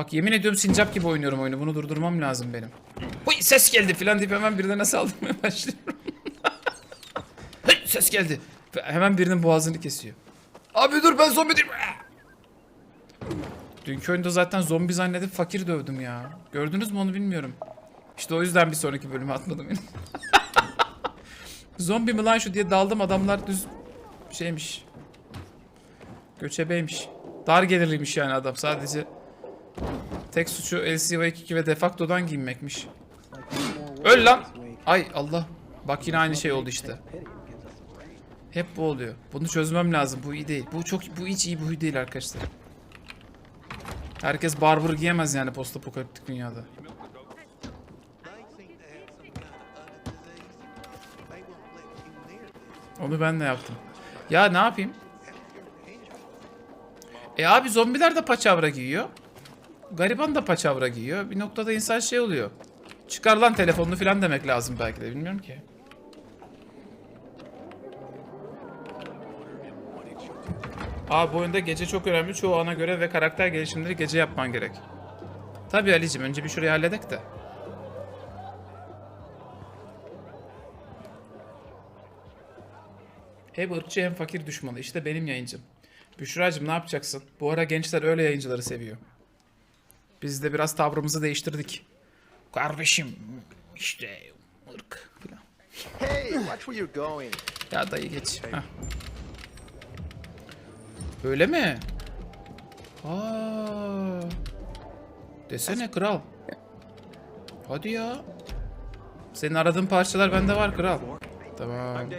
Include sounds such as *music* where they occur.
Bak yemin ediyorum sincap gibi oynuyorum oyunu. Bunu durdurmam lazım benim. Huy ses geldi filan deyip hemen birine saldırmaya *laughs* başlıyorum. Hey, ses geldi. Hemen birinin boğazını kesiyor. Abi dur ben zombi değilim. Dünkü oyunda zaten zombi zannedip fakir dövdüm ya. Gördünüz mü onu bilmiyorum. İşte o yüzden bir sonraki bölüme atmadım beni. *laughs* zombi mi lan şu diye daldım adamlar düz şeymiş. Göçebeymiş. Dar gelirliymiş yani adam sadece. Tek suçu LCV2 ve Defacto'dan giyinmekmiş. Öl lan. Ay Allah. Bak yine aynı şey oldu işte. Hep bu oluyor. Bunu çözmem lazım. Bu iyi değil. Bu çok bu hiç iyi huy değil arkadaşlar. Herkes barber giyemez yani post apokaliptik dünyada. Onu ben de yaptım. Ya ne yapayım? E abi zombiler de paçavra giyiyor. Gariban da paçavra giyiyor. Bir noktada insan şey oluyor. Çıkar lan telefonunu falan demek lazım belki de bilmiyorum ki. Abi bu oyunda gece çok önemli. Çoğu ana görev ve karakter gelişimleri gece yapman gerek. Tabii Ali'cim önce bir şurayı halledek de. Hem ırkçı hem fakir düşmanı. İşte benim yayıncım. Büşra'cığım ne yapacaksın? Bu ara gençler öyle yayıncıları seviyor. Biz de biraz tavrımızı değiştirdik. Kardeşim işte ırk falan. Hey, watch where you're going. Ya dayı geç. Heh. Öyle mi? Aa. Desene kral. Hadi ya. Senin aradığın parçalar bende var kral. Tamam.